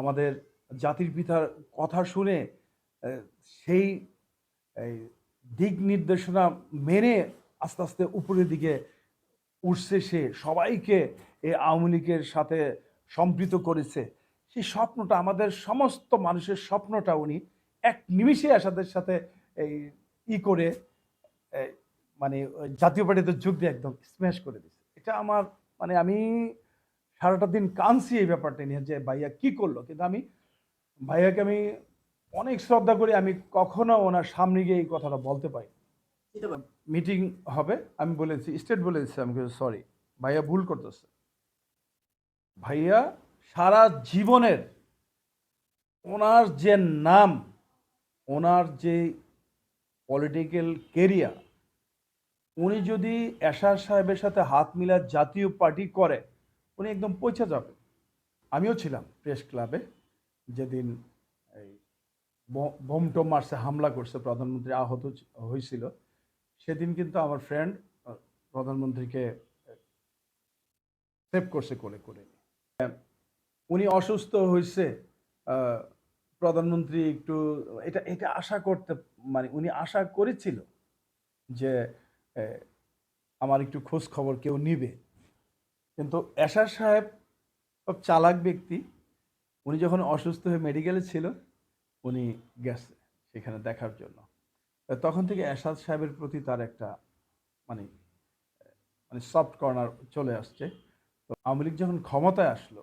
আমাদের জাতির পিতার কথা শুনে সেই দিক নির্দেশনা মেনে আস্তে আস্তে উপরের দিকে উঠছে সে, সবাইকে এই আওয়ামী লীগের সাথে সম্পৃত করেছে। সেই স্বপ্নটা, আমাদের সমস্ত মানুষের স্বপ্নটা উনি এক নিমিষে আসাদের সাথে এই ই করে মানে জাতীয় পার্টিতে যোগ দিয়ে একদম স্ম্যাশ করে দিচ্ছে এটা আমার মানে আমি সারাটা দিন কাঁদছি এই ব্যাপারটা নিয়ে যে ভাইয়া কি করল? কিন্তু আমি, ভাইয়াকে আমি অনেক শ্রদ্ধা করি, আমি কখনো ওনার সামনে গিয়ে এই কথাটা বলতে পারি। মিটিং হবে, আমি বলেছি, স্টেট বলেছি আমি সরি, ভাইয়া ভুল করতেছে। ভাইয়া সারা জীবনের ওনার যে নাম, ওনার যে পলিটিক্যাল কেরিয়ার উনি যদি এশার সাহেবের সাথে হাত মিলা জাতীয় পার্টি করে উনি একদম পৌঁছে যাবে। আমিও ছিলাম প্রেস ক্লাবে। যেদিন এই ব- বোম টোম মারছে, হামলা করছে, প্রধানমন্ত্রী আহত হয়েছিল, সেদিন কিন্তু আমার ফ্রেন্ড প্রধানমন্ত্রীকে সেভ করছে কোলে করে উনি অসুস্থ হয়েছে প্রধানমন্ত্রী একটু, এটা এটা আশা করতে মানে উনি আশা করেছিল যে আমার একটু খোঁজ খবর কেউ নিবে। কিন্তু এশার সাহেব খুব চালাক ব্যক্তি। উনি যখন অসুস্থ হয়ে মেডিকেলে ছিল, উনি গেছে সেখানে দেখার জন্য। তখন থেকে এরশাদ সাহেবের প্রতি তার একটা মানে মানে সফট কর্নার চলে আসছে। তো আওয়ামী লীগ যখন ক্ষমতায় আসলো,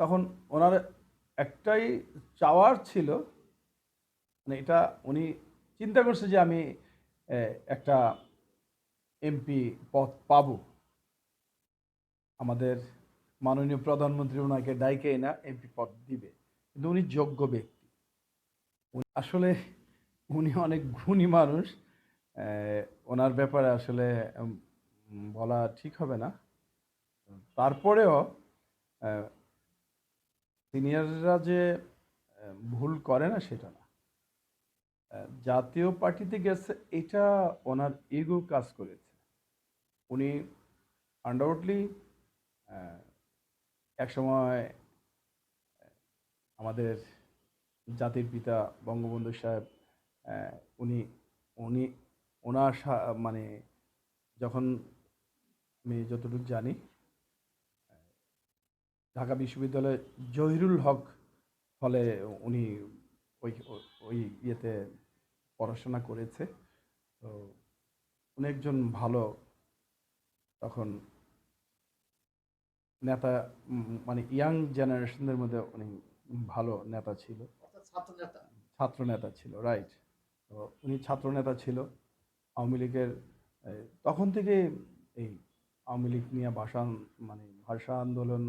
তখন ওনার একটাই চাওয়ার ছিল মানে এটা উনি চিন্তা করছে যে আমি একটা এমপি পদ পাবো। আমাদের মাননীয় প্রধানমন্ত্রী ওনাকে ডাইকে না এমপি পদ দিবে। কিন্তু উনি যোগ্য ব্যক্তি। উনি আসলে উনি অনেক গুণী মানুষ। ওনার ব্যাপারে আসলে বলা ঠিক হবে না। তারপরেও সিনিয়ররা যে ভুল করে না সেটা না। জাতীয় পার্টিতে গেছে, এটা ওনার ইগো কাজ করেছে। উনি আন্ডাউটলি একসময় আমাদের জাতির পিতা বঙ্গবন্ধু সাহেব উনি উনি ওনার মানে যখন আমি যতটুকু জানি, ঢাকা বিশ্ববিদ্যালয়ে জহিরুল হক ফলে উনি ওই ওই ইয়েতে পড়াশোনা করেছে। তো উনি একজন ভালো তখন নেতা মানে ইয়াং জেনারেশনদের মধ্যে উনি ভালো নেতা ছিল। অর্থাৎ ছাত্র নেতা। ছাত্র নেতা ছিল রাইট তো উনি ছাত্র নেতা ছিল। আওয়ামী লীগের তখন থেকে এই আওয়ামী লীগ নিয়ে ভাষা মানে ভাষা আন্দোলন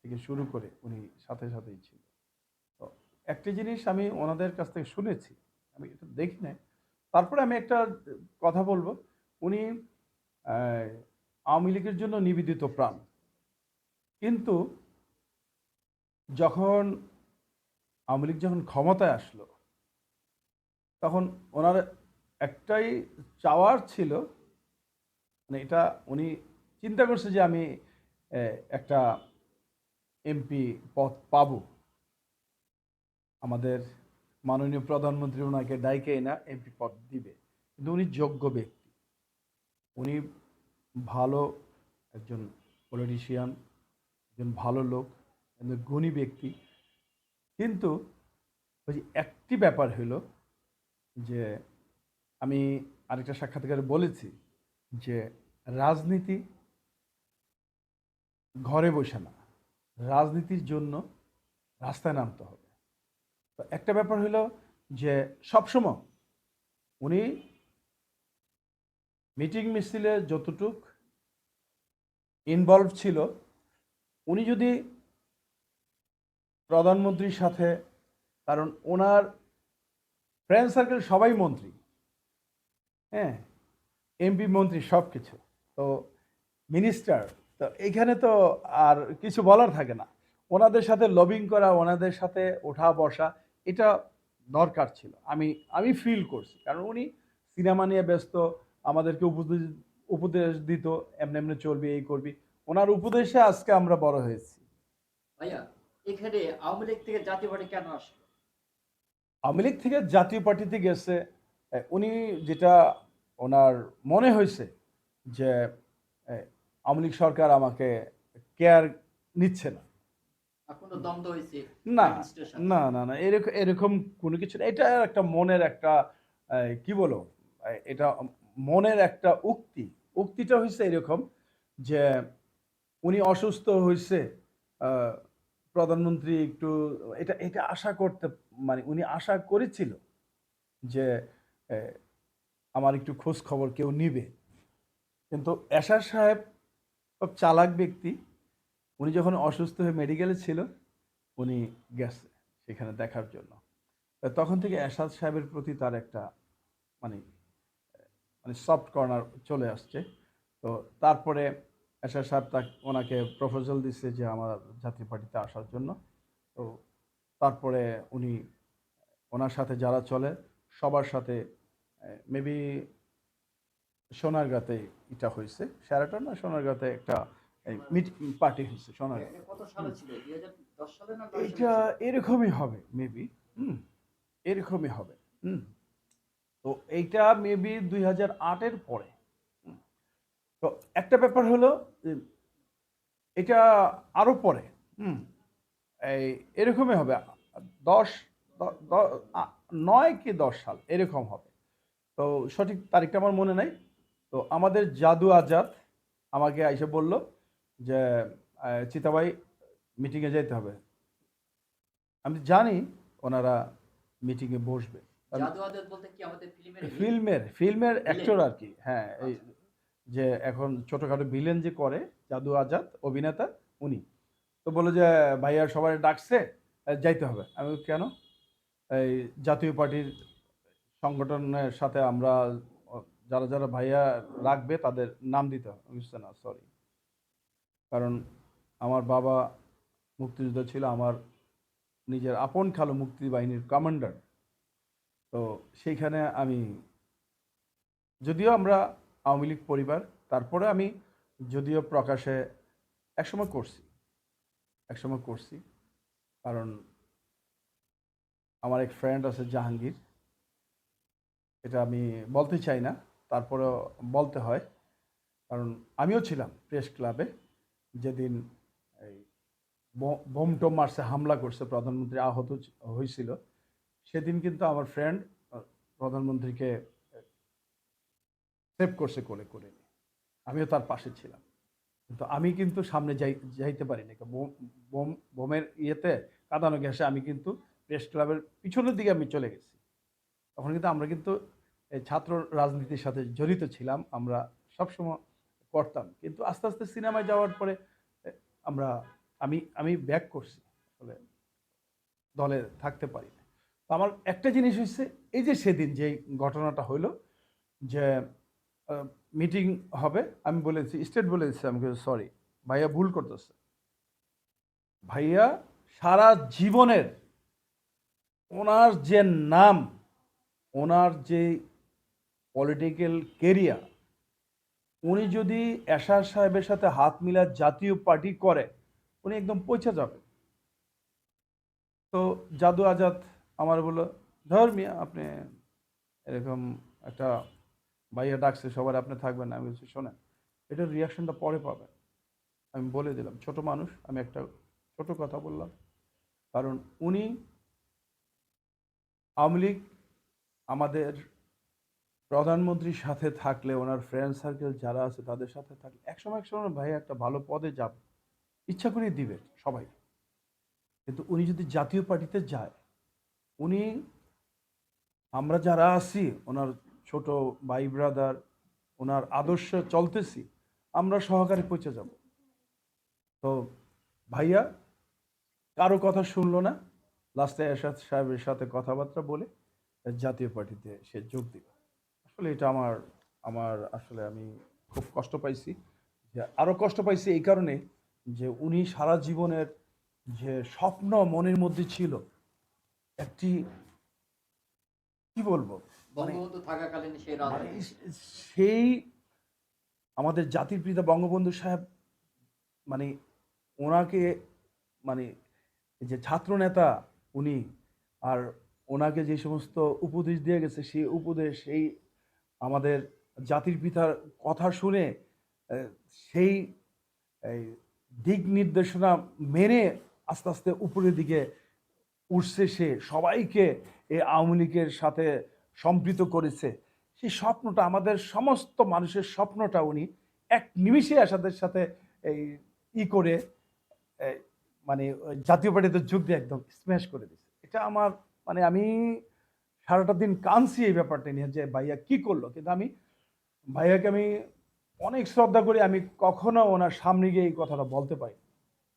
থেকে শুরু করে উনি সাথে সাথেই ছিল। তো একটি জিনিস আমি ওনাদের কাছ থেকে শুনেছি আমি এটা দেখি নাই। তারপরে আমি একটা কথা বলব। উনি আওয়ামী লীগের জন্য নিবেদিত প্রাণ। কিন্তু যখন আওয়ামী লীগ যখন ক্ষমতায় আসলো, তখন ওনার একটাই চাওয়ার ছিল মানে এটা উনি চিন্তা করছে যে আমি একটা এমপি পদ পাবো। আমাদের মাননীয় প্রধানমন্ত্রী ওনাকে ডাইকে না, এমপি পদ দিবে। কিন্তু উনি যোগ্য ব্যক্তি। উনি ভালো একজন পলিটিশিয়ান একজন ভালো লোক, একজন গুণী ব্যক্তি। কিন্তু ওই যে একটি ব্যাপার হলো যে আমি আরেকটা সাক্ষাৎকারে বলেছি যে রাজনীতি ঘরে বসে না, রাজনীতির জন্য রাস্তায় নামতে হবে। তো একটা ব্যাপার হলো যে সবসময় উনি মিটিং মিছিলে যতটুক ইনভলভ ছিল উনি যদি প্রধানমন্ত্রীর সাথে, কারণ ওনার ফ্রেন্ড সার্কেল সবাই মন্ত্রী হ্যাঁ এমপি মন্ত্রী সব কিছু, তো মিনিস্টার তো এখানে তো আর কিছু বলার থাকে না। ওনাদের সাথে লবিং করা, ওনাদের সাথে ওঠা বসা, এটা দরকার ছিল। আমি আমি ফিল করছি, কারণ উনি সিনেমা নিয়ে ব্যস্ত, আমাদেরকে উপদেশ উপদেশ দিত, এমনি এমনি চলবি, এই করবি। ওনার উপদেশে আজকে আমরা বড় হয়েছি। ভাইয়া এখানে আওয়ামী লীগ থেকে জাতীয় পার্টি কেন আসলো? আওয়ামী লীগ থেকে জাতীয় পার্টিতে গেছে উনি যেটা ওনার মনে হয়েছে যে আওয়ামী লীগ সরকার আমাকে কেয়ার নিচ্ছে না। কোনো দ্বন্দ্ব হয়েছে না না না না এরকম এরকম কোনো কিছু না। এটা একটা মনের একটা কি বলো এটা মনের একটা উক্তি। উক্তিটা হয়েছে এরকম যে উনি অসুস্থ হয়েছে প্রধানমন্ত্রী একটু, এটা এটা আশা করতে মানে উনি আশা করেছিল যে আমার একটু খোঁজ খবর কেউ নিবে। কিন্তু এশার সাহেব খুব চালাক ব্যক্তি। উনি যখন অসুস্থ হয়ে মেডিকেলে ছিল, উনি গেছে সেখানে দেখার জন্য। তখন থেকে এরশাদ সাহেবের প্রতি তার একটা মানে মানে সফট কর্নার চলে আসছে। তো তারপরে এরশাদ সাহেব তা ওনাকে প্রপোজাল দিচ্ছে যে আমার জাতীয় পার্টিতে আসার জন্য। তো তারপরে উনি ওনার সাথে যারা চলে সবার সাথে মেবি সোনারগাঁতে এটা হয়েছে শ্যারাটন না সোনারগাঁতে একটা মিটিং পার্টি হয়েছে সোনারগাঁ এটা? এরকমই হবে মেবি হুম এরকমই হবে হুম। তো এইটা মেবি দুই হাজার আটের পরে। তো একটা ব্যাপার হলো এটা আরও পরে হুম এই এরকমই হবে। দশ নয় কি দশ সাল এরকম হবে। তো সঠিক তারিখটা আমার মনে নাই। তো আমাদের জাদু আজাদ আমাকে এসে বলল যে চিতাবাই মিটিংয়ে যেতে হবে। আমি জানি ওনারা মিটিংয়ে বসবে। জাদু আজাদ বলতে কি আমাদের ফিল্মের ফিল্মের ফিল্মের অ্যাক্টর আর কি হ্যাঁ এই আচ্ছা। যে এখন ছোটোখাটো ভিলেন যে করে জাদু আজাদ অভিনেতা উনি। তো বলে যে ভাইয়া সবাই ডাকছে যাইতে হবে। আমি কেন? এই জাতীয় পার্টির সংগঠনের সাথে আমরা যারা যারা ভাইয়া রাখবে তাদের নাম দিতে হবে। বলছি, না সরি কারণ আমার বাবা মুক্তিযোদ্ধা ছিল আমার নিজের আপন খালো মুক্তি বাহিনীর কমান্ডার তো সেইখানে আমি যদিও আমরা আওয়ামী লীগ পরিবার, তারপরে আমি যদিও প্রকাশে একসময় করছি একসময় করছি। কারণ আমার এক ফ্রেন্ড আছে জাহাঙ্গীর, এটা আমি বলতে চাই না, তারপরেও বলতে হয়। কারণ আমিও ছিলাম প্রেস ক্লাবে যেদিন এই বোম টোম মারছে, হামলা করছে, প্রধানমন্ত্রী আহত হয়েছিল। সেদিন কিন্তু আমার ফ্রেন্ড প্রধানমন্ত্রীকে সেভ করছে কোলে করে নিয়ে। আমিও তার পাশে ছিলাম। কিন্তু আমি কিন্তু সামনে যাই, যাইতে পারিনি। বোম বোম, বোমের ইয়েতে, কাঁদানো গ্যাসে আমি কিন্তু প্রেস ক্লাবের পিছনের দিকে আমি চলে গেছি। তখন কিন্তু আমরা কিন্তু ছাত্র রাজনীতির সাথে জড়িত ছিলাম। আমরা সবসময় করতাম। কিন্তু আস্তে আস্তে সিনেমায় যাওয়ার পরে আমরা, আমি আমি ব্যাক করছি। আসলে দলে থাকতে পারি না তো আমার একটা জিনিস হচ্ছে এই যে সেদিন যে ঘটনাটা হইল, যে মিটিং হবে। আমি বলেছি স্টেট বলেছি আমি সরি ভাইয়া ভুল করতেছে। ভাইয়া সারা জীবনের ওনার যে নাম, ওনার যে পলিটিক্যাল কেরিয়ার উনি যদি এশার সাহেবের সাথে হাত মিলা জাতীয় পার্টি করে, উনি একদম পৌঁছে যাবে। তো জাদু আজাদ আমার বলল ধর মিয়া আপনি এরকম একটা ভাইয়া ডাকছে সবার আপনি থাকবেন। আমি বলছি, শোনেন, এটার রিয়াকশনটা পরে পাবেন। আমি বলে দিলাম, ছোট মানুষ, আমি একটা ছোট কথা বললাম। কারণ উনি আওয়ামী লীগ আমাদের প্রধানমন্ত্রীর সাথে থাকলে, ওনার ফ্রেন্ড সার্কেল যারা আছে তাদের সাথে থাকলে, একসময় একসময় ভাই একটা ভালো পদে যাবে। ইচ্ছা করে দিবে সবাই। কিন্তু উনি যদি জাতীয় পার্টিতে যায়, উনি, আমরা যারা আছি, ওনার ছোট ভাই ব্রাদার ওনার আদর্শ চলতেছি, আমরা সহকারে পৌঁছে যাব। তো ভাইয়া, কারও কথা শুনলো না? লাস্টে এরশাদ সাহেবের সাথে কথাবার্তা বলে জাতীয় পার্টিতে সে যোগ দিল। আসলে এটা আমার আমার আসলে আমি খুব কষ্ট পাইছি। যে আরও কষ্ট পাইছি এই কারণে যে উনি সারা জীবনের যে স্বপ্ন মনের মধ্যে ছিল, একটি, কি বলব? বঙ্গবন্ধু থাকাকালীন সেই মানে রাজনীতি সেই আমাদের জাতির পিতা বঙ্গবন্ধু সাহেব মানে ওনাকে মানে যে ছাত্রনেতা উনি আর ওনাকে যে সমস্ত উপদেশ দিয়ে গেছে সেই উপদেশ সেই আমাদের জাতির পিতার কথা শুনে সেই এই দিক নির্দেশনা মেনে আস্তে আস্তে উপরের দিকে উঠছে সে সবাইকে এই আওয়ামী লীগের সাথে সম্পৃক্ত করেছে। সেই স্বপ্নটা আমাদের সমস্ত মানুষের স্বপ্নটা উনি এক নিমিষে আসাদের সাথে এই ই করে মানে জাতীয় পার্টিতে যোগ দিয়ে একদম স্ম্যাশ করে দিচ্ছে এটা আমার মানে আমি সারাটা দিন কাঁদছি এই ব্যাপারটা নিয়ে যে ভাইয়া কি করল। কিন্তু আমি ভাইয়াকে আমি অনেক শ্রদ্ধা করি আমি কখনো ওনার সামনে গিয়ে এই কথাটা বলতে পারি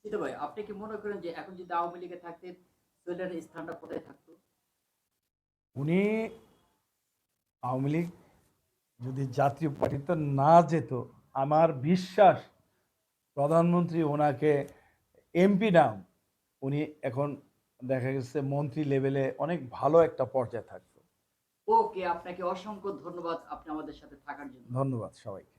ভাই আপনি কি মনে করেন যে এখন যদি আওয়ামী লীগে থাকতে সোহেলের স্থানটা কোথায় থাকতো? উনি আওয়ামী লীগ যদি জাতীয় পার্টিতে না যেত আমার বিশ্বাস প্রধানমন্ত্রী ওনাকে এমপি নাম উনি এখন দেখা গেছে মন্ত্রী লেভেলে অনেক ভালো একটা পর্যায়ে থাকতো। ওকে আপনাকে অসংখ্য ধন্যবাদ আপনি আমাদের সাথে থাকার জন্য। ধন্যবাদ সবাইকে।